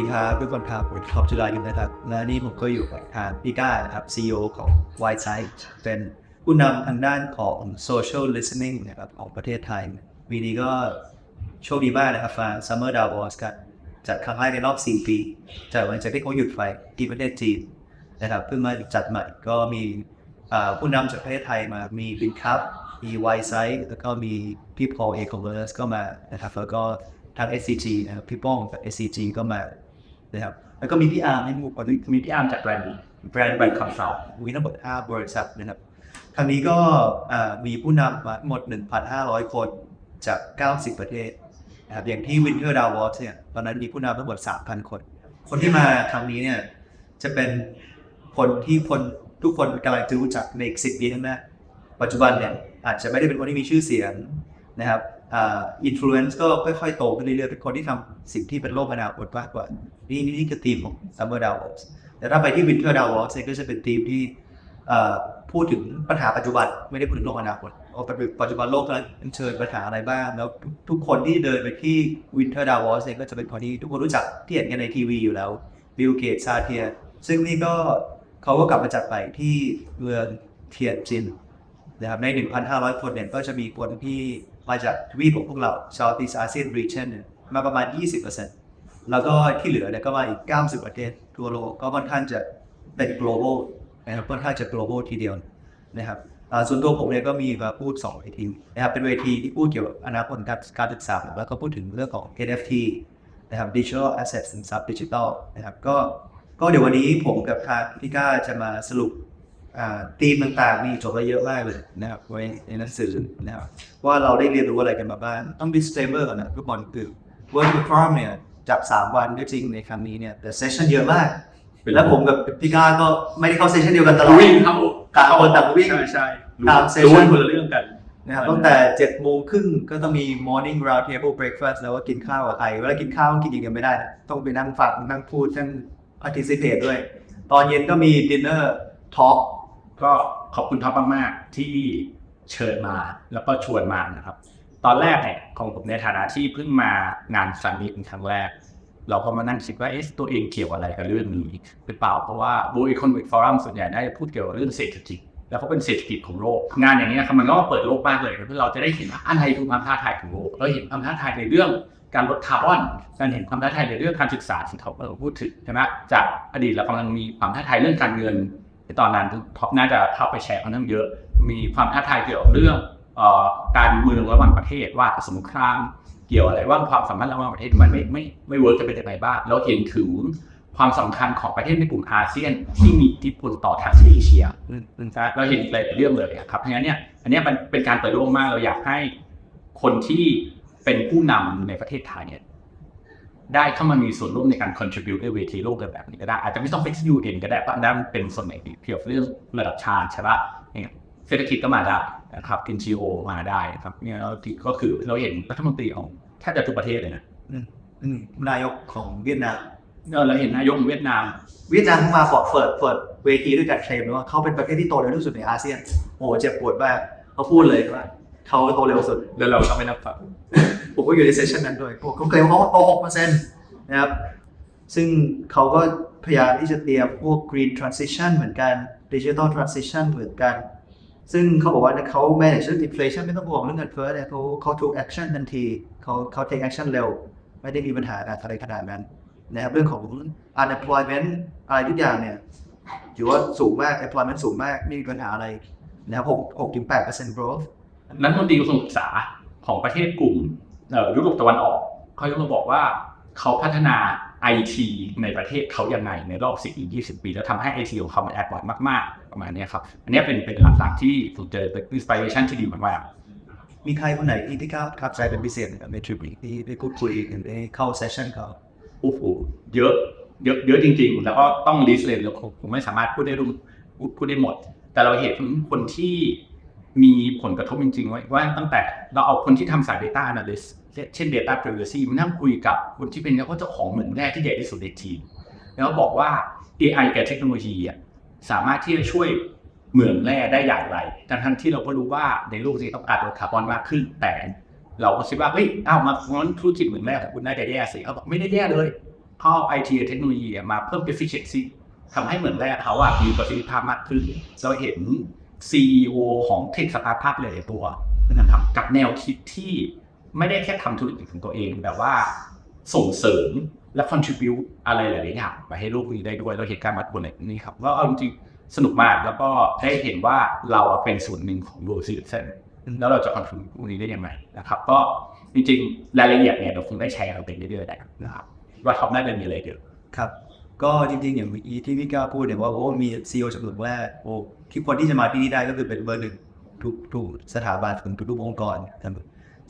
ดีครับทุกคนครับผมท็อปจุฬายุนนะครับ และนี่ผมก็อยู่กับทางพี่ก้านะครับ CEO ของ w i t e Side เป็นผู้นำทางด้านของ Social Listening นะครับของประเทศไทยปีนี้ก็โชคดีมากนะครับมา Summer Davos กันจัดครั้งแรกในรอบ 4 ปีจากหลังจากที่เขาหยุดไปที่ประเทศจีนนะครับเพิ่งมาจัดใหม่ก็มีผู้นำจากประเทศไทยมามีบินคัพมี White Side แล้วก็มีพี่พอลเอคอมเมิร์สก็มานะครับแล้วก็ทาง SCG นะครับพี่ป้องกับ SCG ก็มา นะครับแล้วก็มีพี่อาร์มให้มูก่อนมีพี่อาร์มจากแบรนด์แบรนด์แบรนด์คอนซัลท์มีทั้งหมด5บริษัทนะครับครั้งนี้ก็มีผู้นำมาทั้งหมด 1,500 คนจาก 90 ประเทศนะครับอย่างที่ Winter Davos เนี่ยตอนนั้นมีผู้นำทั้งหมด 3,000 คน คนที่มาครั้งนี้เนี่ยจะเป็นคนที่คนทุกคนกำลังจะรู้จักในอีก10ปีข้างหน้าปัจจุบันเนี่ยอาจจะไม่ได้เป็นคนที่มีชื่อเสียงนะครับ อินฟลูเอนซ์ก็ค่อยๆ โตขึ้นเรื่อยๆเป็นคนที่ทำสิ่งที่เป็นโลกอนาคตมากกว่า นี่นี่นี่คือทีมของ Summer Davos แต่ถ้าไปที่ Winter Davos เนี่ยก็จะเป็นทีมที่พูดถึงปัญหาปัจจุบันไม่ได้พูดถึงโลกอนาคตเอาปัจจุบันโลกกำลังเชิญปัญหาอะไรบ้าง แล้วทุกคนที่เดินไปที่ Winter Davos เนี่ยก็จะเป็นคนที่ทุกคนรู้จักที่เห็นกันในทีวีอยู่แล้วบิลเกตซาเทีย ซึ่งนี่ก็เขาก็กลับมาจัดไปที่เมืองเทียนจินนะครับใน 1,500 คนเนี่ยก็จะมีคนที่ มาจากทวีปของพวกเรา Southeast ASEAN region เนี่ยมาประมาณ 20%แล้วก็ที่เหลือเนี่ยก็มาอีก 90 ประเทศทั่วโลกก็ค่อนข้างจะเป็น global นะครับค่อนข้างจะ global ทีเดียวนะครับส่วนตัวผมเนี่ยก็มีมาพูด2เวทีนะครับเป็นเวทีที่พูดเกี่ยวกับอนาคตการการศึกษาแล้วก็พูดถึงเรื่องของ NFT นะครับ Digital Assets สินทรัพย์ดิจิทัลนะครับก็ก็เดี๋ยววันนี้ผมกับทางพี่ก้าจะมาสรุป อ่าธีมต่างๆมีจบไปเยอะมากเลยนะครับไว้ในหนังสือนะครับว่าเราได้เรียนรู้อะไรกันมาบ้างต้อง disclaimer ก่อนนะทุกคนคือ World Forum เนี่ยจับ 3 วันก็จริงในครั้งนี้เนี่ยแต่เซสชันเยอะมาก แล้วผมกับพี่ก้าก็ไม่ได้เข้าเซสชันเดียวกันตลอดวิ่งเข้าต่างคนต่างวิ่งใช่ใช่ตามเซสรู้ชั่นคนละเรื่องกันนะครับตั้งแต่7โมงครึ่งก็ต้องมี morning round table breakfast แล้วก็กินข้าวกับใครเวลากินข้าวต้องกินอย่างเดียวไม่ได้นะต้องไปนั่งฟังนั่งพูดนั่ง participate ด้วย ตอนเย็นก็มี dinner talk ก็ขอบคุณท็อปมากๆที่เชิญมาแล้วก็ชวนมานะครับ ตอนแรกเนี่ยของผมในฐานะที่เพิ่งมางานซัมมิตเป็นครั้งแรก เราก็มานั่งคิดว่าเอ๊ะตัวเองเกี่ยวอะไรกับเรื่องนี้หรือเปล่า เพราะว่า World Economic Forum ส่วนใหญ่น่าจะพูดเกี่ยวกับเรื่องเศรษฐกิจแล้วก็เป็นเศรษฐกิจของโลก งานอย่างนี้ครับมันก็เปิดโลกมากเลยเพื่อเราจะได้เห็นว่าอะไรคือความท้าทายของโลกเราเห็นความท้าทายในเรื่องการลดคาร์บอนการเห็นความท้าทายในเรื่องการศึกษาที่เขาเราพูดถึงใช่ไหมจากอดีตเรากำลังมีความท้าทายเรื่องการเงิน ในตอนนั้นท็อปน่าจะเข้าไปแชร์ค่อนข้างเยอะ มีความท้าทายเกี่ยวกับเรื่องออการเมืองระหว่างประเทศว่าสงครามเกี่ยวอะไรว่าความสัมพันธ์ระหว่างประเทศมันไม่ไม่ไม่เวิร์กจะเป็นยังไงบ้างเราเห็นถึงความสำคัญของประเทศในกลุ่มอาเซียนที่มีอิทธิพลต่อทางเอเชียเราเห็นหลายเรื่องเลยอะครับเพราะงั้นเนี่ยอันนี้มันเป็นการเปิดโลกมากเราอยากให้คนที่เป็นผู้นำในประเทศไทยเนี่ย ได้เข้ามามีส่วนร่วมในการ contribute ในเวทีโลกแบบนี้ก็ได้ อาจจะไม่ต้องเป็นที่ UN ก็ได้เพราะอันนั้นมันเป็นส่วนไหนเกี่ยวกับเรื่องระดับชาติใช่ปะเนี่ยเศรษฐกิจก็มาได้นะครับ NGO มาได้ครับเนี่ยเราก็คือเราเห็นรัฐมนตรีของแทบจะทุกประเทศเลยนะอืมอืมนายกของเวียดนามเออเราเห็นนายกของเวียดนาม เวียดนามเพิ่งมาเปิดเปิดเปิดเวทีด้วยการเคลมเลยว่าเขาเป็นประเทศที่โตเร็วที่สุดในอาเซียนโอ้โหเจ็บปวดมากเขาพูดเลยว่าเขาโตเร็วสุดแล้วเราก็ไม่รับฟัง ผมก็อยู่ในเซสชันนั้นด้วยเขาเคลมว่าเขาโตหกเปอร์เซ็นต์นะครับซึ่งเขาก็พยายามที่จะเตรียมพวก green transition เหมือนกัน digital transition เหมือนกัน ซึ่งเขาบอกว่าเขา manage เรื่อง inflation ไม่ต้องห่วงเรื่องเงินเฟ้อเนี่ยเขาเขา take action ทันทีเขาเขา take action เร็ว ไม่ได้มีปัญหาอะไรขนาดนั้นนะครับเรื่องของ unemployment อะไรทุกอย่างเนี่ยถือว่าสูงมาก employment สูงมากไม่มีปัญหาอะไรนะครับหกหกถึงแปดเปอร์เซ็นต์ growth นักดนตรีกระทรวงศึกษาของประเทศกลุ่มเอ่อ ยุโรปตะวันออกเขายกมาบอกว่าเขาพัฒนาไอทีในประเทศเขายังไงในรอบ10 20 ปี แล้วทำให้ไอทีของเขามันแอดวานซ์มากๆ ประมาณเนี้ยครับ อันเนี้ยเป็นเป็นหลักๆที่ผมเจอเป็นอินสปิเรชันที่ดีมากๆมีใครคนไหนที่ที่ก้าวทับใจเป็นพิเศษไหมครับในทริปนี้ที่ได้พูดคุยกันได้เข้าเซสชั่นเขาโอ้โหเยอะเยอะเยอะจริง ๆ แล้วก็ต้องลิสต์เลยแล้วผมไม่สามารถพูดได้รู้พูดพูดได้หมด แต่เราเห็นคนที่ มีผลกระทบจริงๆไว้ว่าตั้งแต่เราเอาคนที่ทำสาย Data Analyst เช่น Data Privacy มานั่งคุยกับคนที่เป็นเจ้าของเหมืองแร่ที่ใหญ่ที่สุดในทีมแล้วบอกว่า AI กับเทคโนโลยีอะสามารถที่จะช่วยเหมืองแร่ได้อย่างไรทั้งทั้งที่เราก็รู้ว่าในโลกนี้ต้องการลดคาร์บอนมากขึ้น แต่เราก็คิดว่า เฮ้ยอ้าวมางั้นธุรกิจเหมืองแร่ของคุณน่าจะแย่สิเขาบอกไม่ได้แย่เลยเข้าไอทีเทคโนโลยีมาเพิ่ม efficiency ทำให้เหมือนแรกเขาอะมีประสิทธิภาพมากขึ้น เราเห็น CEO ของเทคสตาร์ทอัพหลายตัวนะครับกับแนวคิดที่ไม่ได้แค่ทำธุรกิจของตัวเองแบบว่าส่งเสริมและ contribute อะไรหลาย ๆ อย่างไปให้โลกนี้ได้ด้วยเราเห็นการมาตัวนี้ครับว่าเอาจริงสนุกมากแล้วก็ได้เห็นว่าเราเป็นส่วนหนึ่งของ world citizen แล้วเราจะ contribute ตรงนี้ได้ยังไงนะครับ ก็จริงๆ รายละเอียดเนี่ยเราคงได้แชร์กันไปเรื่อยๆได้นะครับ ว่าท็อปน่าจะมีอะไรเยอะครับ ก็จริงๆ อย่างเมื่อกี้ที่พี่ก้าพูดเนี่ยว่าโอ้มีซีอีโอจำนวนแรกโอ้ที่คนที่จะมาที่นี่ได้ก็คือเป็นเบอร์หนึ่งทุกทุกสถาบันของทุกองค์กรครับ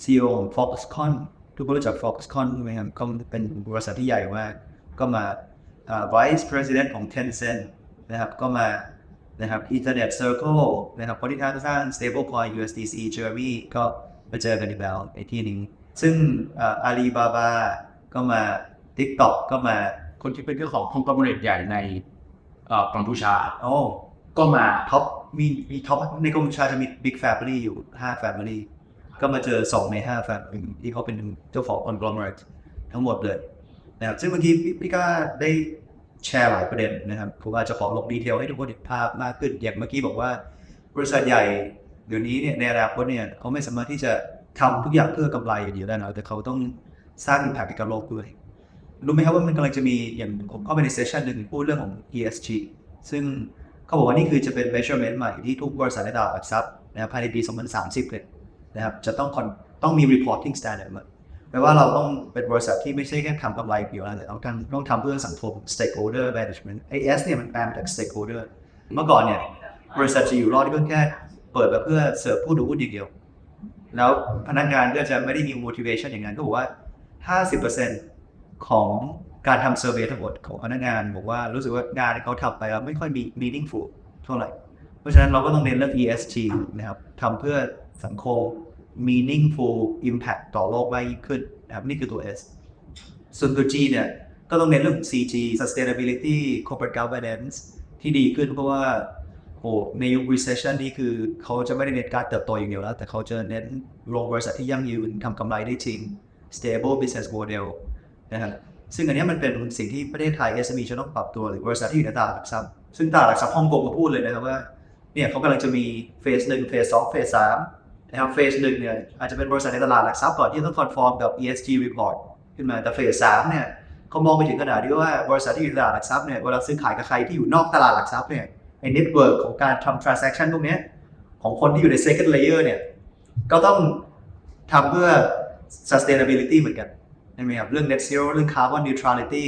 ซีอีโอของ Foxconn ทุกคนรู้จัก Foxconn ใช่ไหมครับก็เป็นบริษัทที่ใหญ่มากก็มาอ่า Vice President ของ Tencent นะครับก็มานะครับ Internet Circle นะครับคนที่สร้าง stablecoin USDC Jeremy ก็มาเจอกันอีกแล้วไอ้ที่นี้ซึ่งอาลีบาบาก็มา TikTok ก็มา คนที่เป็นเจ้าของคองกลมเรตใหญ่ในเอ่อกัมพูชาโอ้ก็มาท็อปมีมีท็อปในกัมพูชาจะมี Big Family อยู่5 Family ก็มาเจอ2ใน5 Family ที่เขาเป็นเจ้าของ conglomerate ทั้งหมดเลยนะครับซึ่งเมื่อกี้พี่พี่ก็ได้แชร์หลายประเด็นนะครับผมอาจจะขอลงดีเทลให้ทุกคนเห็นภาพมากขึ้นอย่างเมื่อกี้บอกว่า บริษัทใหญ่เดี๋ยวนี้เนี่ยในอนาคตเนี่ยเขาไม่สามารถที่จะทำทุกอย่างเพื่อกำไรอย่างเดียวได้นะแต่เขาต้องสร้าง impact ให้กับโลกด้วย รู้ไหมครับว่ามันกำลังจะมีอย่างผมเข้าไปในเซสชันหนึ่งพูดเรื่องของ ESG ซึ่งเขาบอกว่านี่คือจะเป็น measurement ใหม่ที่ทุกบริษัทในตลาดหลักทรัพย์นะครับภายในปี 2030เลยนะครับจะต้องต้องมี reporting standard แปลว่าเราต้องเป็นบริษัทที่ไม่ใช่แค่ทำกำไรเดียวนะแต่ต้องทำต้องทำเพื่อสังคม stakeholder management ไอ้ S เนี่ยมันแปลมาจาก stakeholder เมื่อก่อนเนี่ยบริษัทจะอยู่รอดก็แค่เปิดมาเพื่อเสิร์ฟผู้ถือหุ้นอย่างเดียว แล้วพนักงานก็จะไม่ได้มี motivation อย่างนั้นก็บอกว่า 50% ของการทำเซอร์เวยทั้งหมดของพนักงานบอกว่ารู้สึกว่างานที่เขาทำไปแล้วไม่ค่อยมี meaningful เท่าไหร่ เพราะฉะนั้นเราก็ต้องเน้นเรื่อง ESG นะครับทำเพื่อสังคม meaningful impact ต่อโลกมากยิ่งขึ้นนะครับนี่คือตัว S ส่วนตัว G เนี่ยก็ต้องเน้นเรื่องของ CG sustainability corporate governance ที่ดีขึ้นเพราะว่าโอ้ในยุค recession นี่คือเขาจะไม่ได้เน้นการเติบโตอย่างเดียวแล้ว แต่เขาจะเน้นโรงบริษัทที่ยั่งยืนทำกำไรได้จริง stable business model นะครับซึ่งอันนี้มันเป็นสิ่งที่ประเทศไทย SME จะต้องปรับตัวหรือบริษัทที่อยู่ในตลาดหลักทรัพย์ซึ่งตลาดหลักทรัพย์ฮ่องกงก็พูดเลยนะครับว่าเนี่ยเขากำลังจะมีเฟสหนึ่งเฟสสองเฟสสามนะครับเฟสหนึ่งเนี่ยอาจจะเป็นบริษัทในตลาดหลักทรัพย์ก่อนที่ต้อง conform กับ ESG report ขึ้นมาแต่เฟสสามเนี่ยเขามองไปถึงขนาดที่ว่าบริษัทที่อยู่ในตลาดหลักทรัพย์เนี่ยเวลาซื้อขายกับใครที่อยู่นอกตลาดหลักทรัพย์เนี่ยไอ้ network ของการทำ transaction พวกนี้ของคนที่อยู่ใน second layer เนี่ยก็ต้องทำเพื่อ sustainability เหมือนกัน ใช่ไหมครับเรื่อง net zero เรื่อง carbon neutrality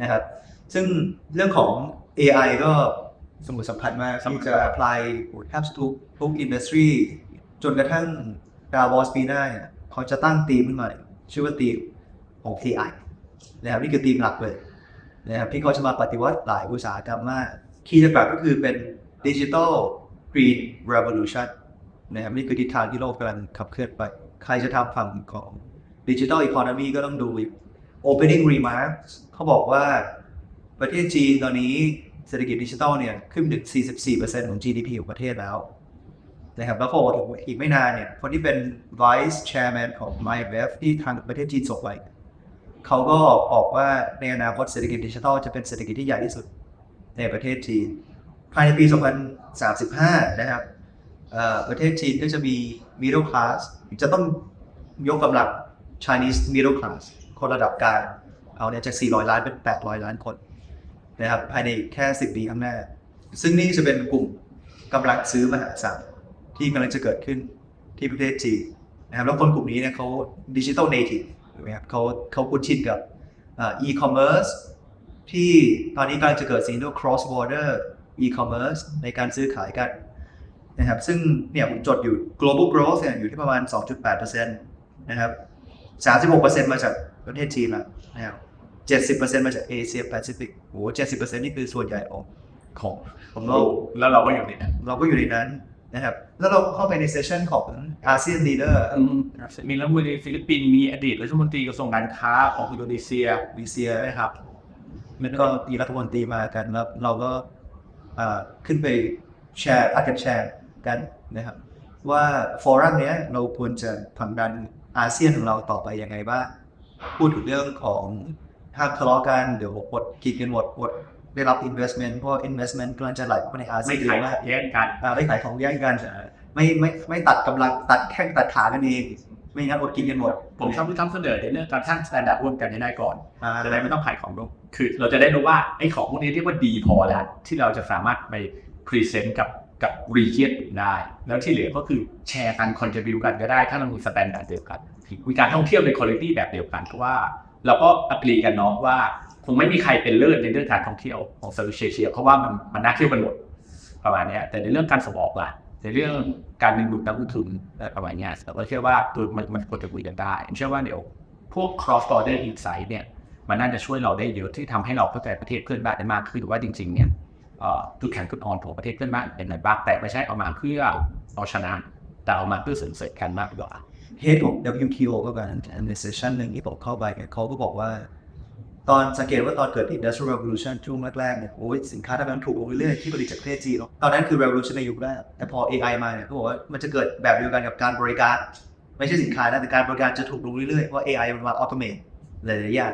นะครับซึ่งเรื่องของ AI ก็สมุดสำคัญมากที่จะ apply แทบทุกทุก industry จนกระทั่งดาวอสปีหน้าเนี่ยเขาจะตั้งธีมขึ้นมาชื่อว่าธีมของ TI นะครับนี่คือธีมหลักเลยนะครับที่เขาจะมาปฏิวัติหลายอุตสาหกรรมมากคีย์หลักๆก็คือเป็น digital green revolution นะครับนี่คือทิศทางที่โลกกำลังขับเคลื่อนไป ใครจะทำฝั่งของ ดิจิทัลอีโคโนมีก็ต้องดูอีก Opening Remarks เขาบอกว่าประเทศจีนตอนนี้เศรษฐกิจดิจิทัลเนี่ยขึ้นถึง 44%ของ GDP ของประเทศแล้วนะครับแล้วพอถึงอีกไม่นานเนี่ย คนที่เป็น Vice Chairman ของ IMF ที่ทางประเทศจีนส่งไปเขาก็บอกว่าในอนาคตเศรษฐกิจดิจิทัลจะเป็นเศรษฐกิจที่ใหญ่ที่สุดในประเทศจีน ภายในปี 2035 นะครับประเทศจีนก็จะมี middle class จะต้องยกกำลัง Chinese middle class คนระดับกลางเอาเนี่ยจาก 400 ล้านเป็น 800 ล้านคนนะครับภายในแค่ 10 ปีข้างหน้า ซึ่งนี่จะเป็นกลุ่มกำลังซื้อมหาศาลที่กำลังจะเกิดขึ้นที่ประเทศจีนนะครับแล้วคนกลุ่มนี้เนี่ยเขาดิจิ t a ลเนทีฟนะครับเขาเขาคุ้นชินกับอีคอมเมิร์ซที่ตอนนี้กำลังจะเกิดสิ่งที่เรียกว่า cross border e-commerce ในการซื้อขายกันนะครับซึ่งเนี่ยผมจดอยู่ global growth เนี่ยอยู่ที่ประมาณ 2.8%นะครับ 36%มาจากประเทศจีนแล้วนะครับ70%มาจากเอเชียแปซิฟิกโอ้โห70%นี่คือส่วนใหญ่ของของของโลกแล้วเราก็อยู่ในนั้นเราก็อยู่ในนั้นนะครับแล้วเราเข้าไปในเซสชันของอาเซียนลีเดอร์มีรัฐมนตรีฟิลิปปินส์มีอดีตรัฐมนตรีกระทรวงการค้าของอินโดนีเซียวีเซียนะครับมันก็มีรัฐมนตรีมากันแล้วเราก็อ่าขึ้นไปแชร์อาจจะแชร์กันนะครับว่าฟอรัมเนี้ยเราควรจะผลักดัน อาเซียนของเราต่อไปยังไงบ้างพูดถึงเรื่องของห้ามทะเลาะกันเดี๋ยวอดกินกันหมดอดได้รับ investment เพราะ investment กำลังจะไหลเข้ามาในอาเซีไม่ยนขายมากแย่งกันอ่าไม่ขายของแย่งกันไม่ไม่ไม่ตัดกำลังตัดแข้งตัดขากันเองไม่งั้นอดกินกันหมด ผมชอบที่ทำเสนอในเรื่องการสร้างสแตนดาร์ดร่วมกันให้ได้ก่อนอ่าจะได้ไม่ต้องขายของร่วมคือ เราจะได้รู้ว่าไอ้ของพวกนี้เรียกว่าดีพอแล้วที่เราจะสามารถไปพรีเซนต์กับ กับรีเจียนได้ แล้วที่เหลือก็คือแชร์กันคอน t r i b u กันก็ได้ ถ้าเรามีสแตนดาร์ดเดียวกันมีการท่องเที่ยวในคุณภาพแบบเดียวกันเพราะว่าเราก็อักรีกันเนาะว่าคงไม่มีใครเป็นเลิศในเรื่องการท่องเที่ยวของเซาท์เอเชียเพราะว่ามันมันน่าเที่ยวกันหมดประมาณนี้แต่ในเรื่องการส่งออกล่ะในเรื่องการดึงดูดนักลงทุนประมาณนี้เราก็เชื่อว่าตัวมันมันควรจะคุยกันได้เชื่อว่าเดี๋ยวพวก cross border insight เนี่ยมันน่าจะช่วยเราได้เยอะที่ทำให้เราเข้าใจประเทศเพื่อนบ้านได้มากขึ้นว่าจริงๆเนี่ย จุดแข็งจุดอ่อนของประเทศเพื่อนบ้านเป็นอะไรบ้างแต่ไม่ใช่เอามาเพื่อเอาชนะแต่เอามาเพื่อเสริมเสริมกันมากกว่าเฮดของ WTO ก็กันในเซสชันหนึ่งที่ผมเข้าไปเนี่ยเขาก็บอกว่า ตอนสังเกตว่าตอนเกิด Industrial Revolution ช่วงแรกๆเนี่ยโอ้ยสินค้าทำงานถูกลงเรื่อยๆที่ผลิตจากประเทศจีนเนอะตอนนั้นคือ Revolution ในยุคแรกแต่พอ AI มาเนี่ยเขาบอกว่ามันจะเกิดแบบเดียวกันกับการบริการ ไม่ใช่สินค้านะแต่การบริการจะถูกลงเรื่อยๆเพราะ AI มันมา automate หลายๆอย่าง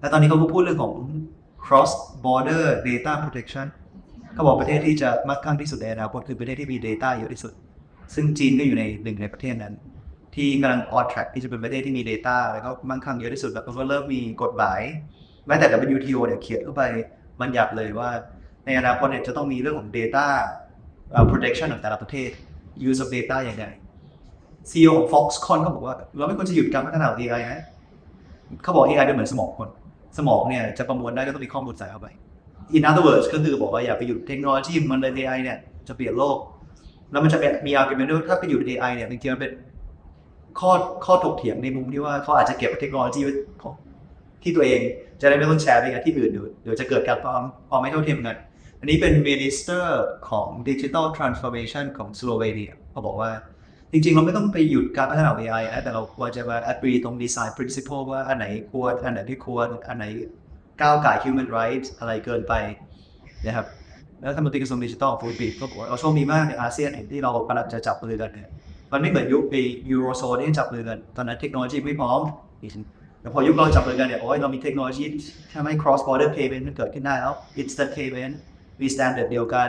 แล้วตอนนี้เขาก็พูดเรื่องของ cross border data protection เขาบอกประเทศที่จะมั่งคั่งที่สุดในอนาคตคือประเทศที่มี data เยอะที่สุด ซึ่งจีนก็อยู่ในหนึ่งในประเทศนั้น ที่กำลัง on track ที่จะเป็นประเทศที่มี Data แล้วก็มั่งคั่งเยอะที่สุดแล้วก็เริ่มมีกฎหมายแม้แต่ WTO เนี่ยเขียนเข้าไปมันหยับเลยว่า ในอนาคตเนี่ยจะต้องมีเรื่องของ Data เอ่อ protection ของแต่ละประเทศ use of data อย่างไร CEO ของ Foxconn เขาบอกว่า เราไม่ควรจะหยุดการพัฒนาของ AI นะเขาบอก AI เป็นเหมือนสมองคน สมองเนี่ยจะประมวลได้ก็ต้องมีข้อมูลใส่เข้าไป in other words ก็คือบอกว่าอย่าไปหยุดเทคโนโลยีมันเลย AI เนี่ยจะเปลี่ยนโลก แล้วมันจะเป็นมี argument ด้วยถ้าไปอยู่ใน AI เนี่ยจริงๆมันเป็นข้อข้อถกเถียงในมุมที่ว่าเขาอาจจะเก็บเทคโนโลยีที่ตัวเองจะได้ไม่ต้องแชร์ไปกับที่อื่นเดี๋ยวเดี๋ยวจะเกิดการความความไม่เท่าเทียมกัน อันนี้เป็น Minister ของ Digital Transformation ของสโลเวเนียเขาบอกว่าจริงๆ เราไม่ต้องไปหยุดการพัฒนา AI แต่เราควรจะมา agree ตรง design principle ว่าอันไหนควร อันไหนที่ควร อันไหน ก้าวไก่ human rights อะไรเกินไปนะครับแล้วท่านมนตรีกระทรวงดิจิทัลฟูดบีก็บอกว่าเราโชคดีมากในอาเซียนเห็นที่เรากำลังจะจับมือกันเนี่ยมันไม่เหมือนยุคในยูโรโซนที่จับมือกันตอนนั้นเทคโนโลยีไม่พร้อมแต่พอยุคเราจับมือกันเนี่ยโอ้ยเรามีเทคโนโลยีทำให้ cross border payment มันเกิดขึ้นได้แล้ว instant payment มี standard เดียวกัน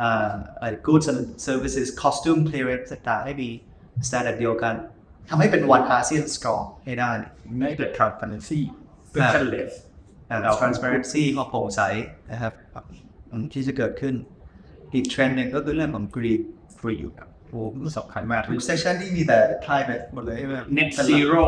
อ่า goods and services costume clearance ต่างๆให้มี standard เดียวกันทำให้เป็น one ASEAN strong ให้ได้ไม่เกิด transparency frictionless อ่า transparency ก็โปร่งใสนะครับอืมที่จะเกิดขึ้นอีกเทรนด์หนึ่งก็คือเรื่องของ green free ครับโอ้โหสำคัญมากทุกเซสชันที่มีแต่ climate หมดเลยใช่ไหม net zero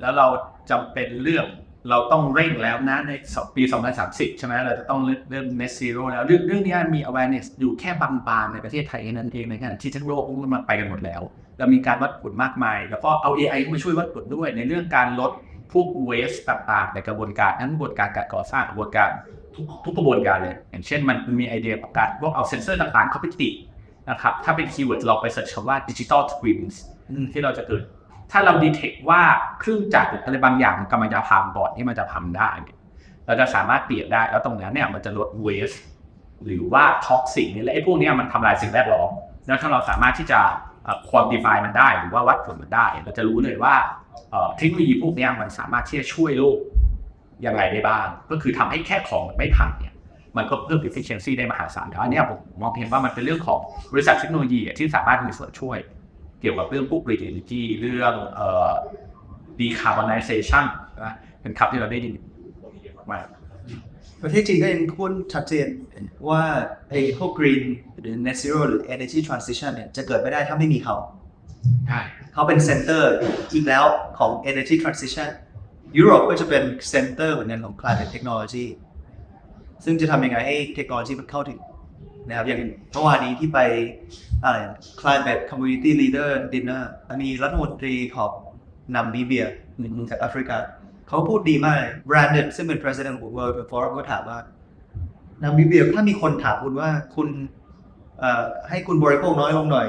แล้วเราจำเป็นเรื่องเราต้องเร่งแล้วนะในปี 2030 ใช่ไหมเราจะต้องเริ่ม net zero แล้วเรื่องเรื่องนี้มี awareness อยู่แค่บางๆ ในประเทศไทยนั่นเองในขณะที่ทั้งโลกมันมาไปกันหมดแล้ว เรามีการวัดผลมากมาย แล้วก็เอา AI เข้ามาช่วยวัดผลด้วยในเรื่องการลด พวก waste ต่างๆ ในกระบวนการทั้งกระบวนการการก่อสร้างกระบวนการทุกทุกกระบวนการเลย อย่างเช่นมันมีไอเดียประกาศพวกเอาเซนเซอร์ต่างๆ เข้าไปติดนะครับถ้าเป็นคีย์เวิร์ดเราไปเสิร์ชคำว่า digital twins ที่เราจะเกิด ถ้าเราดีเทคว่าเครื่องจักรหรืออะไรบางอย่างมันกำลังจะพังก่อนที่มันจะทำได้เนี่ยเราจะสามารถเปลี่ยนได้แล้วตรงนั้นเนี่ยมันจะลดเวสหรือว่าท็อกซิกนี่แหละไอ้พวกเนี้ยมันทำลายสิ่งแวดล้อมแล้วถ้าเราสามารถที่จะควอนติฟายมันได้หรือว่าวัดผลมันได้ เราจะรู้เลยว่า เทคโนโลยีพวกนี้มันสามารถที่จะช่วยโลกยังไงได้บ้าง ก็คือทำให้แค่ของไม่พังเนี่ยมันก็เพิ่ม efficiency ได้มหาศาลแล้วอันนี้ผมมองเห็นว่ามันเป็นเรื่องของบริษัทเทคโนโลยีที่สามารถมีส่วนช่วย เกี่ยวกับเรื่องพวก renewability เรื่องเอ่อ decarbonization นะเป็นคำที่เราได้ยินมาประเทศจีนก็ยังพูดชัดเจนว่าไอ้พวก green หรือ net zero หรือ energy transition เนี่ยจะเกิดไม่ได้ถ้าไม่มีเขา ใช่เขาเป็นเซนเตอร์อีกแล้วของ energy transition ยุโรปก็จะเป็นเซนเตอร์เหมือนกันของ climate technology ซึ่งจะทำยังไงให้เทคโนโลยีมันเข้าถึงนะครับอย่างเมื่อวานนี้ที่ไปอะไร climate community leader dinner มีรัฐมนตรีของนามิเบียจากแอฟริกาเขาพูดดีมากเลย Brandon ซึ่งเป็น president ของ World Forum ก็ถามว่านามิเบียถ้ามีคนถามคุณว่าคุณให้คุณบริโภคน้อยลงหน่อย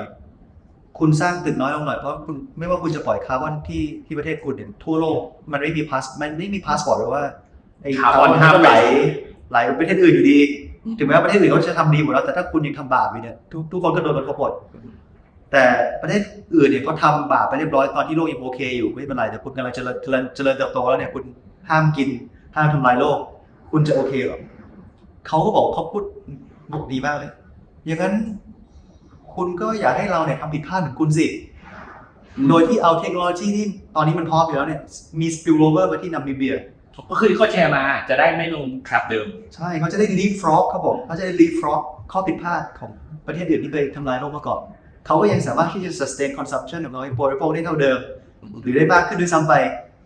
คุณสร้างตึกน้อยลงหน่อยเพราะคุณไม่ว่าคุณจะปล่อยคาร์บอนที่ที่ประเทศคุณเนี่ยทั่วโลกมันไม่มีพาสมันไม่มีพาสปอร์ตหรือว่าไอ้คาร์บอนมันก็ไหลไหลไปประเทศอื่นอยู่ดี ถึงแม้ว่าประเทศอื่นเขาจะทำดีหมดแล้วแต่ถ้าคุณยังทำบาปอยู่เนี่ยทุกทุกคนก็โดนกระทบหมดแต่ประเทศอื่นเนี่ยเขาทำบาปไปเรียบร้อยตอนที่โลกยังโอเคอยู่ไม่เป็นไรแต่คุณกำลังเจริญเจริญเจริญเติบโตแล้วเนี่ยคุณห้ามกินห้ามทำลายโลก คุณจะโอเคเหรอเขาก็บอกเขาพูดบอกดีมากเลยอย่างนั้น คุณก็อยากให้เราเนี่ยทำผิดพลาดเหมือนคุณสิ โดยที่เอาเทคโนโลยีที่ตอนนี้มันพร้อมอยู่แล้วเนี่ยมี spill over มาที่นามิเบียก็คือเขาแชร์มาจะได้ไม่ลงครับเดิม ใช่เขาจะได้ leapfrog ครับผมเขาจะได้ leapfrog ข้อผิดพลาดของประเทศอื่นที่ไปทำลายโลกมาก่อนเขาก็ยังสามารถที่จะ sustain consumption ของเราบริโภคได้เท่าเดิม หรือได้มากขึ้นด้วยซ้ำไป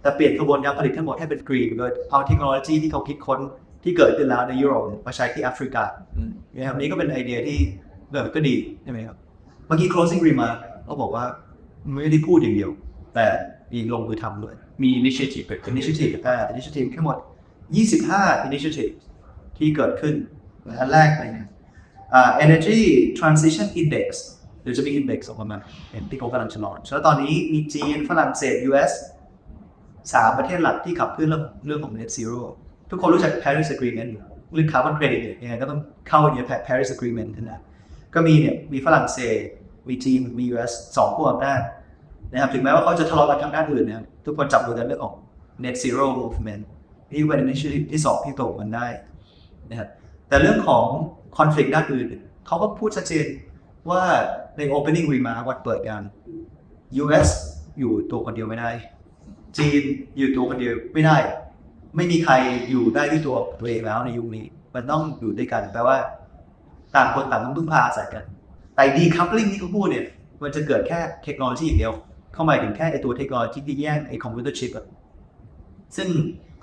แต่เปลี่ยนกระบวนการผลิตทั้งหมดให้เป็น green โดยเอาเทคโนโลยีที่เขาคิดค้นที่เกิดขึ้นแล้วในยุโรปมาใช้ที่แอฟริกานะครับนี้ก็เป็นไอเดียที่ เออก็ดีใช่ไหมครับ เมื่อกี้ closing remark เขาบอกว่าไม่ได้พูดอย่างเดียว แต่มีลงมือทำด้วย มี initiative เกิดขึ้น initiative อ่า initiative ทั้งหมด 25 initiative ที่เกิดขึ้นอันแรกเลยเนี่ยอ่า energy transition index หรือจะมี index ออกมาเห็นที่เขากำลังจะลอนแล้วตอนนี้มีจีนฝรั่งเศส US สามประเทศหลักที่ขับเคลื่อนเรื่องเรื่องของ net zero ทุกคนรู้จัก Paris Agreement เรื่อง carbon credit เนี่ยยังไงก็ต้องเข้าใน Paris Agreement นะ ก็มีเนี่ยมีฝรั่งเศสมีจีนมี US สองขั้วอำนาจนะครับถึงแม้ว่าเขาจะทะเลาะกันทางด้านอื่นนะครับทุกคนจับมือกันเรื่องของ net zero movement นี่เป็น initiative ที่สองที่โตกันได้นะครับแต่เรื่องของ conflict ด้านอื่นเขาก็พูดชัดเจนว่าใน opening remark วันเปิดงาน US อยู่ตัวคนเดียวไม่ได้ จีนอยู่ตัวคนเดียวไม่ได้ ไม่มีใครอยู่ได้ด้วยตัวตัวเองแล้วในยุคนี้ มันต้องอยู่ด้วยกันแปลว่า ต่างคนต่างต้องพึ่งพาอาศัยกัน แต่ decoupling ที่เขาพูดเนี่ย มันจะเกิดแค่เทคโนโลยีอย่างเดียว เข้ามาถึงแค่ไอตัวเทคโนโลยีที่แย่งไอคอมพิวเตอร์ชิปอะซึ่ง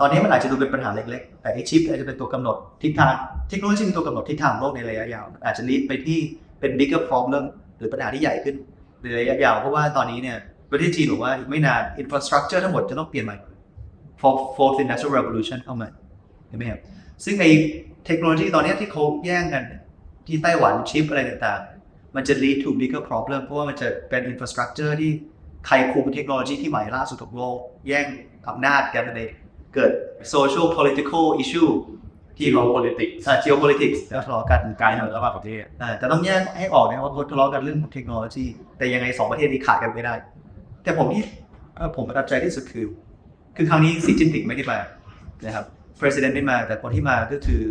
ตอนนี้มันอาจจะดูเป็นปัญหาเล็กๆ แต่ไอชิปอาจจะเป็นตัวกำหนดทิศทางเทคโนโลยีเป็นตัวกำหนดทิศทางโลกในระยะยาว อาจจะ lead ไปที่เป็น bigger problem หรือปัญหาที่ใหญ่ขึ้นในระยะยาวเพราะว่าตอนนี้เนี่ยประเทศจีนบอกว่าไม่นาน infrastructure ทั้งหมดจะต้องเปลี่ยนใหม่ for fourth industrial revolution เข้ามาเห็นไหมครับซึ่งไอเทคโนโลยีตอนนี้ที่เขาแย่งกันเนี่ย ที่ไต้หวันชิปอะไรต่างๆ มันจะ lead to bigger problem เพราะว่ามันจะเป็น infrastructure ที่ใครคุมเทคโนโลยีที่ใหม่ล่าสุดของโลกแย่งอำนาจกันในเกิด social political issue ที่เขา geopolitics อ่า geopolitics แล้วทะเลาะกันการเมืองระหว่างประเทศอ่าแต่ต้องแยกให้ออกนะว่าเขาทะเลาะกันเรื่องของเทคโนโลยี แต่ยังไงสองประเทศนี้ขาดกันไม่ได้ แต่ผมที่เอ่อผมประทับใจที่สุดคือ คือครั้งนี้สีจิ้นผิงไม่ได้มานะครับ president ไม่มาแต่คนที่มาก็คือ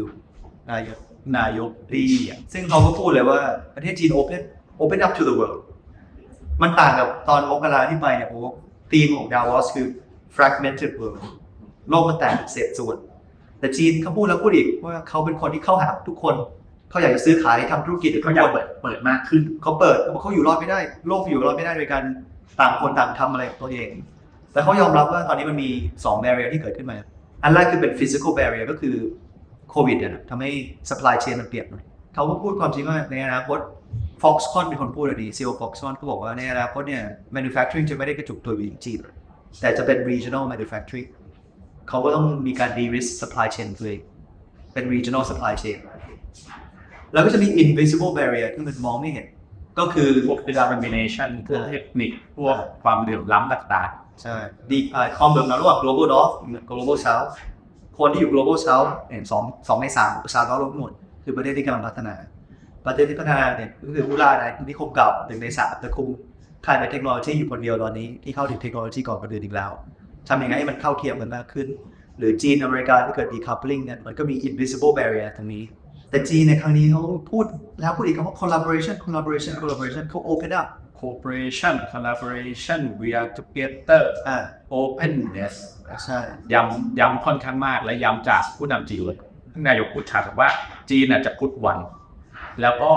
นายก นายกลี่ซึ่งเขาก็พูดเลยว่าประเทศจีน open open up to the world มันต่างกับตอนมกราที่ไปเนี่ยผมธีมของดาวอสคือ fragmented world โลกมันแตกเป็นเศษส่วน แต่จีนเขาพูดแล้วพูดอีกว่าเขาเป็นคนที่เข้าหาทุกคนเขาอยากจะซื้อขายทำธุรกิจเขาอยากเปิดเปิดมากขึ้นเขาเปิดเขาอยู่รอดไม่ได้ โลกอยู่รอดไม่ได้โดยการต่างคนต่างทำอะไรของตัวเอง แต่เขายอมรับว่าตอนนี้มันมี2 barrier ที่เกิดขึ้นมา อันแรกคือเป็น physical barrier ก็คือ โควิดเนี่ยนะทำให้ supply chain มันเปลี่ยนหน่อยเขาก็พูดความจริงว่าในอนาคต Foxconn เป็นคนพูดเลยดี CEO Foxconn ก็บอกว่าในอนาคตเนี่ย manufacturing จะไม่ได้กระจุกตัวอยู่ที่จีนแต่จะเป็น regional manufacturing เขาก็ต้องมีการ de-risk supply chain ตัวเองเป็น regional supply chain แล้วก็จะมี invisible barrier ที่มันมองไม่เห็น ก็คือพวก determination พวกเทคนิค พวกความเหลื่อมล้ำต่างใช่ดีอ่าคอมเบิร์กนะระหว่าง global north global south คนที่อยู่ global south เห็นสองสองในสามประชากรโลกหมดคือประเทศที่กำลังพัฒนา ประเทศที่พัฒนาเนี่ยก็คือผู้ล่าในนิคมเก่าหนึ่งในสามต่คุมขายในเทคโนโลยีอยู่คนเดียวตอนนี้ที่เข้าถึงเทคโนโลยีก่อนคนอื่นอีกแล้วทำยังไงให้มันเข้าเทียมกันมากขึ้น หรือจีนอเมริกาที่เกิด decoupling เนี่ยมันก็มี invisible barrier ทางนี้ แต่จีนในครั้งนี้เขาพูดแล้วพูดอีกคำว่า collaboration collaboration collaboration เขา open up cooperation collaboration we are together อ่า openness ใช่ ย้ำย้ำค่อนข้างมากและย้ำจากผู้นำจีนเลยท่านนายกพูดชัดบอกว่าจีนน่ะจะพุทวัน แล้วก็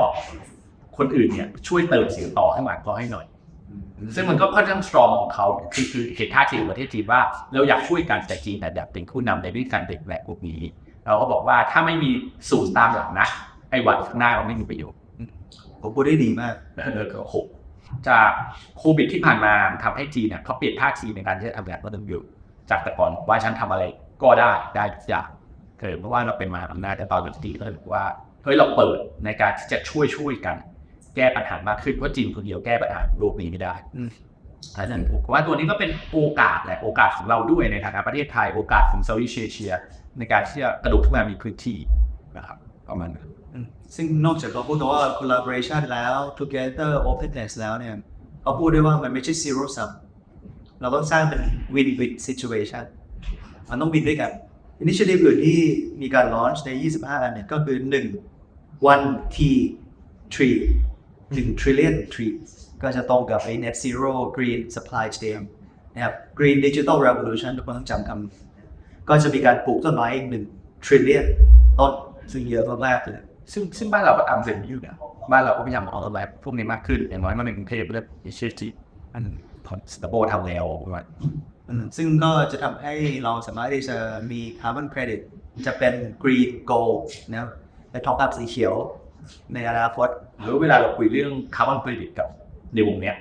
คนอื่นเนี่ยช่วยเติมเสียงต่อให้มากพอให้หน่อย ซึ่งมันก็ค่อนข้างสตรองของเขาคือคือเห็นท่าทีของประเทศจีนว่า เราอยากช่วยกันแต่จีนแต่แบบเป็นผู้นำในเรื่องการเปลี่ยนแปลงพวกนี้ เราก็บอกว่าถ้าไม่มีสูตรตามหลังนะไอ้วันข้างหน้าเราไม่มีประโยชน์ผมพูดได้ดีมากเออก็โห จากโควิดที่ผ่านมาทำให้จีนเนี่ยเขาเปลี่ยนท่าทีในการที่จะทำงานก็ต้องอยู่จากแต่ก่อนว่าฉันทำอะไรก็ได้ได้ทุกอย่างเออเพราะว่าเราเป็นมหาอำนาจแต่ตอนเป็นจีนก็เลยบอกว่าเฮ้ยเราเปิดในการที่จะช่วยช่วยกัน แก้ปัญหามากขึ้นเพราะจีนคนเดียวแก้ปัญหาโลกนี้ไม่ได้อืมอันนั้นผมว่าตัวนี้ก็เป็นโอกาสแหละโอกาสของเราด้วยในฐานะประเทศไทยโอกาสของเซาท์อีสเอเชีย ในการที่จะกระโดดขึ้นมามีพื้นที่นะครับประมาณนั้น ซึ่งนอกจากเราพูดว่า collaboration แล้ว together openness แล้วเนี่ยเขาพูดได้ว่ามันไม่ใช่ zero sum เราต้องสร้างเป็น win win situation มันต้องวินด้วยกันอินิชทีฟอื่นที่มีการลอนช์ใน 25 อันเนี่ยก็คือ 1 1 T tree 1 trillion tree ก็จะตรงกับไอ้ net zero green supply chain นะครับ green digital revolution ทุกคนต้องจำคำก็จะมีการปลูกต้นไม้อีกหนึ่ง trillion ต้นซึ่งเยอะมากๆเลย ซึ่งซึ่งบ้านเราก็ตามเซ็นอยู่นะบ้านเราก็พยายามเอาอะไรพวกนี้มากขึ้น อย่างน้อยมาในกรุงเทพเรื่องเชื่อที่อันพอสตาโบทำแล้วว่าอืมซึ่งก็จะทำให้เราสามารถที่จะมี carbon credit จะเป็น green gold นะครับและทองคำสีเขียวในอนาคตหรือเวลาเราคุยเรื่องคาร์บอนเครดิตกับในวงเนี้ย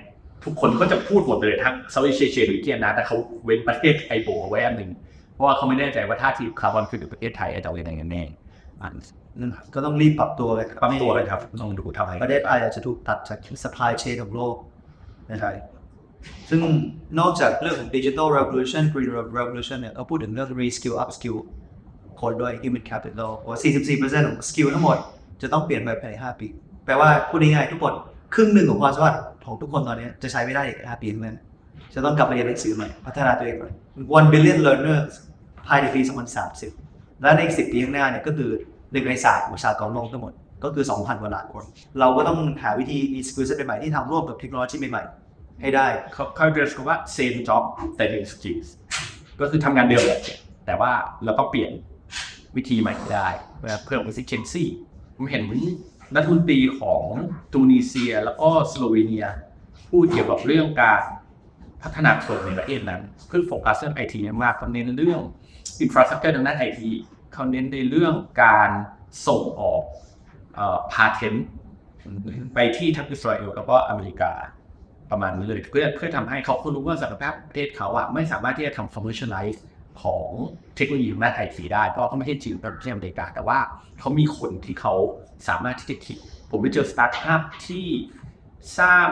ทุกคนก็จะพูดหมดเลยทั้งเซาท์อีสเอเชียหรือเจียนะแต่เขาเว้นประเทศไทยโบเอาไว้อันหนึ่งเพราะว่าเขาไม่แน่ใจว่าท่าทีคาร์บอนเครดิตประเทศไทยจะเอาอย่างไรกันแน่อ่านนั่น ก็ต้องรีบปรับตัวเลยปรับตัวกันครับลองดูทำไมประเทศไทยอาจจะถูกตัดจาก supply chain ของโลกนะครับซึ่งนอกจากเรื่องของ digital revolution green revolution เนี่ยเราพูดถึงเรื่อง reskill upskill คนด้วย human capital ว่า44%ของ skill ทั้งหมด จะต้องเปลี่ยนไปภายใน5ปี แปลว่าพูดง่ายๆทุกคนครึ่งหนึ่งของความสามารถของทุกคนตอนนี้จะใช้ไม่ได้อีก5ปีนั้นจะต้องกลับไปเรียนหนังสือใหม่ พัฒนาตัวเองใหม่ one billion learners ภายในปี2030 และในอีก10ปีข้างหน้าเนี่ยก็คือ หนึ่งในสามประชากรโลกทั้งหมด ก็คือ 2,000กว่าล้านคน เราก็ต้องหาวิธีมีสกิลเซ็ตใหม่ๆที่ทำร่วมกับเทคโนโลยีใหม่ๆ ให้ได้เขาเขาเรียกว่า same job แต่ new skills ก็คือทำงานเดิมแหละแต่ว่าเราต้องเปลี่ยนวิธีใหม่ได้เพื่อเพิ่ม efficiency ผมเห็นนักทุนตรีของตูนิเซียแล้วก็สโลวีเนีย พูดเกี่ยวกับเรื่องการพัฒนาคนในประเทศนั้น เพื่อโฟกัสเรื่องไอทีมากเขาเน้นเรื่อง infrastructure ทางด้านไอที เขาเน้นในเรื่องการส่งออกพาเทนไปที่ทั้งอิสราเอลแล้วก็อเมริกาประมาณนี้เลยเพื่อเพื่อทำให้เขารู้ว่าศักยภาพประเทศเขาอะไม่สามารถที่จะทำ commercialize ของเทคโนโลยีด้านไอทีได้เพราะเขาไม่ใช่จีนเป็นประเทศอเมริกา แต่ว่าเขามีคนที่เขาสามารถที่จะคิด ผมไปเจอสตาร์ทอัพที่สร้าง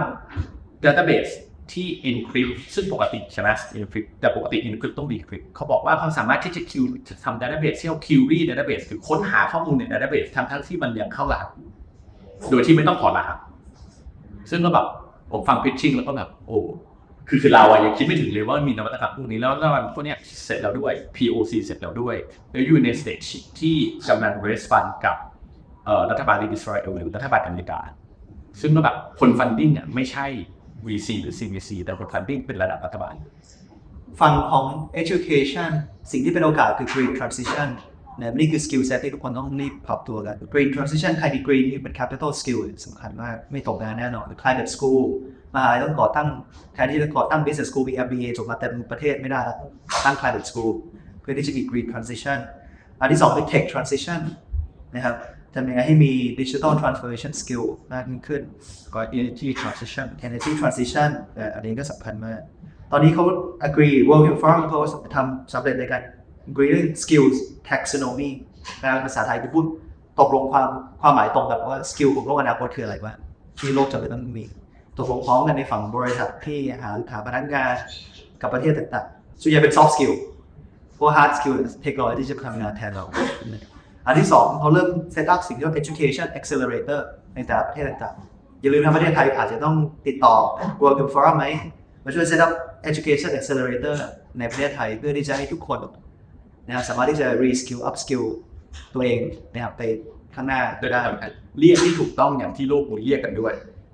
database ที่ encrypt ซึ่งปกติใช่ไหม encrypt แต่ปกติ encrypt ต้อง decrypt เขาบอกว่าเขาสามารถที่จะ Q ทำ database ที่เรียกว่า query database คือค้นหาข้อมูลใน database ทั้งทั้งที่มันยังเข้ารหัสโดยที่ไม่ต้องถอดรหัสซึ่งก็แบบผมฟังพิชชิ่งแล้วก็แบบโอ้คือคือเราอะยังคิดไม่ถึงเลยว่ามีนวัตกรรมพวกนี้แล้วแล้วมันพวกเนี้ยเสร็จแล้วด้วย POC เสร็จแล้วด้วย แล้วอยู่ในสเตจที่กำลัง raise fund กับรัฐบาลอิสราเอลหรือรัฐบาลอเมริกาซึ่งก็แบบคนฟันดิ้งเนี่ยไม่ใช่ VC หรือ CVC แต่คนฟันดิ้งเป็นระดับรัฐบาล ฝั่งของ education สิ่งที่เป็นโอกาสคือ green transition นะนี่คือ skill set ที่ทุกคนต้องรีบปรับตัวกัน green transition ใครมี green นี่เป็น capital skill สำคัญมาก ไม่ตกงานแน่นอน climate school มหาลัยต้องก่อตั้งแทนที่จะก่อตั้ง business school มี MBA จบมาเต็มประเทศไม่ได้แล้วตั้ง climate school เพื่อที่จะมี green transition อันที่สองคือ tech transition นะครับ ทำยังไงให้มี digital transformation skill มากยิ่งขึ้น ก็ energy transition energy transition เอ่ออันนี้ก็สำคัญมาก ตอนนี้เขา agree World Health Forum เขาทำสำเร็จในการ agree เรื่อง skills taxonomy แปลเป็นภาษาไทยคือพูดตกลงความความหมายตรงกับว่า skill ของโลกอนาคตคืออะไรบ้างที่โลกจะเป็นต้องมีตกลงพร้อมกันในฝั่งบริษัทที่หาหาพนักงานกับประเทศต่างๆส่วนใหญ่เป็น soft skill เพราะ hard skill เทคโนโลยีที่จะทำงานแทนเรา อันที่สองเขาเริ่ม set up สิ่งที่เรียกว่า education accelerator ในแต่ละประเทศต่างๆ อย่าลืมทางประเทศไทยอาจจะต้องติดต่อ World Forum ไหมมาช่วย set up education accelerator ในประเทศไทยเพื่อที่จะให้ทุกคนนะครับสามารถที่จะ reskill upskill ตัวเองนะครับไปข้างหน้าโดยได้เรียกที่ถูกต้องอย่างที่โลกนี้เรียกกันด้วย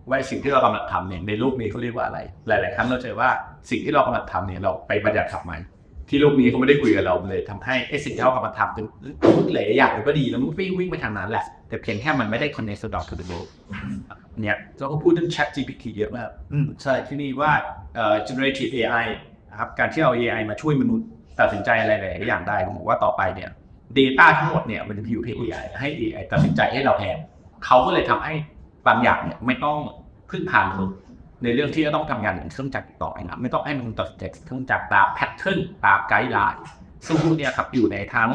ว่าสิ่งที่เรากำลังทำเนี่ยในโลกนี้เขาเรียกว่าอะไร หลาย ๆ ครั้งเราเจอว่าสิ่งที่เรากำลังทำเนี่ยเราไปบัญญัติศัพท์ใหม่ ที่โลกนี้เขาไม่ได้คุยกับเราเลยทำให้ไอ้สิ่งที่เรากำลังทำเป็นหลายอย่างมันก็ดีแล้วมันก็วิ่งวิ่งไปทางนั้นแหละ แต่เพียงแค่มันไม่ได้ connect the dot to the world เนี่ยเราก็พูดเรื่อง chat GPT เยอะมากอืมใช่ที่นี่ว่าเอ่อ generative AI นะครับการที่เอา AI มาช่วยมนุษย์ตัดสินใจอะไรหลายๆอย่างได้ผมบอกว่าต่อไปเนี่ย Data ทั้งหมดเนี่ยมันจะอยู่ที่ AI ให้ AI ตัดสินใจให้เราแทนเขาก็เลยทำให้บางอย่างเนี่ยไม่ต้องพึ่งพามนุษย์ ในเรื่องที่จะต้องทำงานเหมือนเครื่องจักรต่อไปนะไม่ต้องให้มันตัดสินใจเครื่องจักรตามแพทเทิร์นตามไกด์ไลน์ซึ่งพวกนี้ครับอยู่ในทั้ง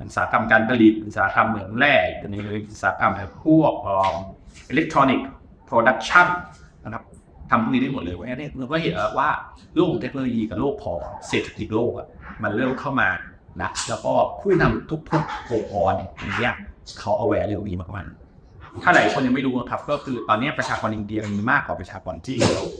อุตสาหกรรมการผลิตอุตสาหกรรมเหมืองแร่ในอุตสาหกรรมพวกอิเล็กทรอนิกส์โปรดักชันนะครับทำพวกนี้ได้หมดเลยว่าเนี่ยเราก็เห็นแล้วว่าโลกเทคโนโลยีกับโลกของเศรษฐกิจโลกอะมันเริ่มเข้ามานะแล้วก็ผู้นำทุกๆองค์กรเนี่ยเขาเอาแวร์เรื่องนี้มากๆ ถ้าหลายคนยังไม่รู้นะครับก็คือตอนนี้ประชากรอินเดียมีมากกว่าประชากรที่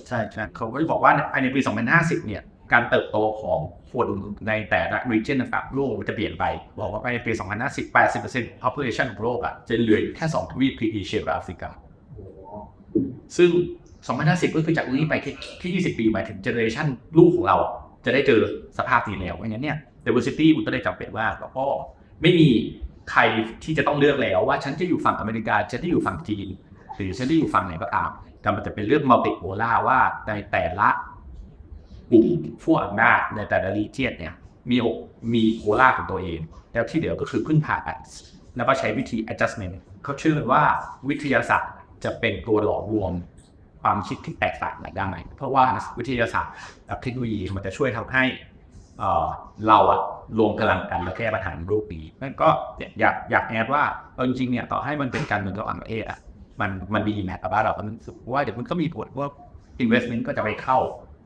ใช่ใช่เขาก็จะบอกว่าภายในปี2050เนี่ยการเติบโตของคนในแต่ละ region ต่างๆโลกมันจะเปลี่ยนไป บอกว่าไปปี 2050 80% population ของโลกอะจะเหลืออยู่แค่ 2 ทวีปคือเอเชียกับแอฟริกาซึ่ง 2050 ก็คือจากนี้ไปแค่แค่20 ปีหมายถึงเจเนอเรชันลูกของเราจะได้เจอสภาพนี้แล้วอย่างนั้นเนี่ย diversity มันก็ได้จำเป็นว่าแล้วก็ไม่มี ใครที่จะต้องเลือกแล้วว่าฉันจะอยู่ฝั่งอเมริกาฉันจะอยู่ฝั่งจีน หรือฉันจะอยู่ฝั่งไหนก็ตามแต่มันจะเป็นเรื่องมัลติโพล่าว่าในแต่ละกลุ่มผู้อำนาจในแต่ละรีเจียนเนี่ยมีโอมีโพล่าของตัวเอง แล้วที่เหลือก็คือพึ่งพากันแล้วก็ใช้วิธี adjustment เขาเชื่อว่าวิทยาศาสตร์จะเป็นตัวหลอมรวมความคิดที่แตกต่างกันได้เพราะว่าวิทยาศาสตร์กับเทคโนโลยีมันจะช่วยทำให้ เราอะรวมกำลังกันแล้วแก้ปัญหาโลกนี้นั่นก็อยากอยากแอดว่าเอาจริงๆเนี่ยต่อให้มันเป็นการเมืองระหว่างประเทศอะมันมันดีแมทกับบ้านเราก็รู้สึกว่าเดี๋ยวมันก็มีผลว่า investment ก็จะไปเข้า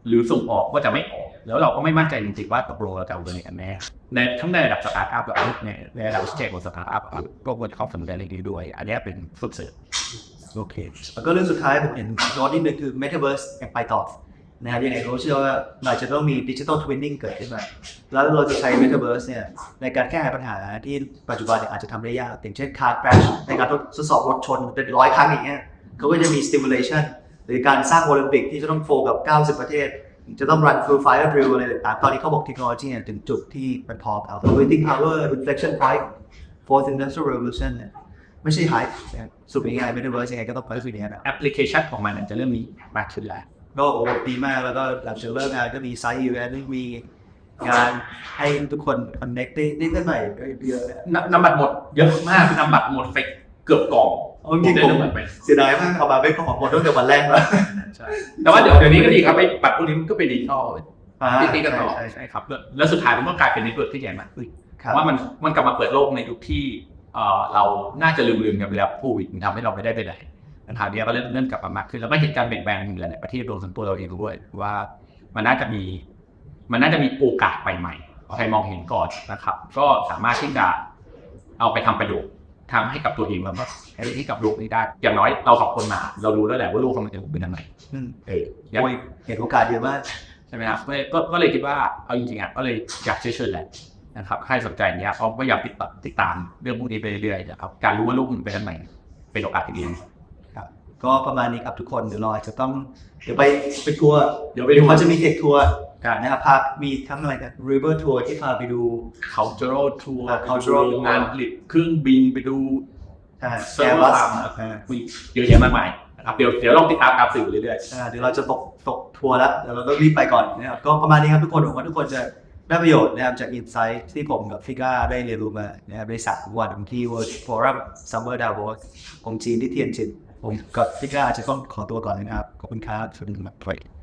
หรือส่งออกก็จะไม่ออก แล้วเราก็ไม่มั่นใจจริงๆว่าตกลงเราจะเอาตัวไหนกันแน่ในทั้งในระดับสตาร์ทอัพและในในระดับสเตจของสตาร์ทอัพก็ควรเข้าสนใจเรื่องนี้ด้วย อันนี้เป็นสุดเสริมโอเคแล้วก็เรื่องสุดท้ายผมเห็นโน้ตนิดนึงคือ Metaverse ยังไปต่อ นะครับยังไงเราเชื่อว่าเราจจะต้องมีดิจิ t a ลทวินนิ่งเกิดขึ้นมา แล้วเราจะใช้ Metaverse เนี่ยในการแก้ไขปัญหาที่ปัจจุบันเนี่ยอาจจะทำได้ยาก อย่างเช่น car crash ในการทดสอบรถชนเป็นร้อยครั้งอย่างเงี้ยเขาก็จะมี stimulation หรือการสร้างโอลิมปิกที่จะต้องโฟกับ 90 ประเทศ จะต้อง run through fire drill อะไรต่างๆตอนนี้เขาบอกเทคโนโลยีเนี่ยถึงจุดที่มันพอแล้ว computing power reflection point fourth industrial revolution เนี่ยไม่ใช่ hype นะครับสุดง่ายๆ Metaverse ยังไงก็ต้องไปสู่นี้นะแอปพลิเคชันของมันจะเริ่มมีมากขึ้นแล้ว ก็โอ้ดีมากแล้วก็หลังจากเลิกงานก็มีไซต์อีเวนต์มีงานให้ทุกคน connect ได้ได้ได้ใหม่ก็เยอะเลยนนำบัตรหมดเยอะมากนำบัตรหมดไปเกือบกล่องเอาจริงๆได้ผมนำบัตรไปเสียดายมากเอามาไม่พอหมดตั้งแต่วันแรกแล้วใช่แต่ว่าเดี๋ยวเดี๋ยวนี้ก็ดีครับไอ้บัตรพวกนี้มันก็เป็นดิจิทัลอ่าที่ตีกันต่อใช่ใช่ใช่ครับแล้วแล้วสุดท้ายมันก็กลายเป็นเน็ตเวิร์กที่ใหญ่มากขึ้นครับว่ามันมันกลับมาเปิดโลกในยุคที่เอ่อเราน่าจะลืมๆกันไปแล้วโควิดมันทำให้เราไม่ได้ไปไหน ปัญหาเนี้ยก็เริ่มเริ่มกลับมามากขึ้นแล้วก็เห็นการเปลี่ยนแปลงในหลายๆประเทศรวมถึงตัวเราเองด้วยว่ามันน่าจะมี มันน่าจะมีโอกาสใหม่ๆเอาให้มองเห็นก่อนนะครับ ก็สามารถที่จะเอาไปทำประโยชน์ทำให้กับตัวเองแล้วก็ให้กับโลกนี้ได้ อย่างน้อยเราสองคนมา เรารู้แล้วแหละว่าโลกของมันจะเป็นยังไงอืมเอออยากโอ้ยเห็นโอกาสเยอะมากใช่ไหมครับก็เลยก็ก็เลยคิดว่าเอาจริงๆอะก็เลยอยากเชิญชวนแหละนะครับใครสนใจเนี้ยเขาก็อยากติดตามติดตามเรื่องพวกนี้ไปเรื่อยๆนะครับการรู้ว่าโลกมันเป็นยังไงเป็นโอกาสที่ดีครับ ก็ประมาณนี้ครับทุกคนเดี๋ยวเราอาจจะต้องเดี๋ยวไปไปทัวร์เดี๋ยวไปดูเขาจะมีเทคทัวร์การนะครับพามีทั้งอะไรกัน river tour ที่พาไปดู cultural tour อ่า cultural งานผลิตเครื่องบินไปดูใช่เซิร์ฟ Airbus เวอร์ฟาร์มมีเยอะแยะมากมายนะครับเดี๋ยวเดี๋ยวลองติดตามตามสื่อเรื่อยอ่าเดี๋ยวเราจะตกตกทัวร์แล้วเดี๋ยวเราต้องรีบไปก่อนนะครับก็ประมาณนี้ครับทุกคนหวังว่าทุกคนจะได้ประโยชน์นะครับจากอินไซต์ที่ผมกับฟิก้าได้เรียนรู้มานะครับในสามวันที่ World Forum Summer Davos ของจีนที่เทียนจิน ผมกับฟิก้าจะต้องขอตัวก่อนนะครับ ขอบคุณครับสวัสดีครับ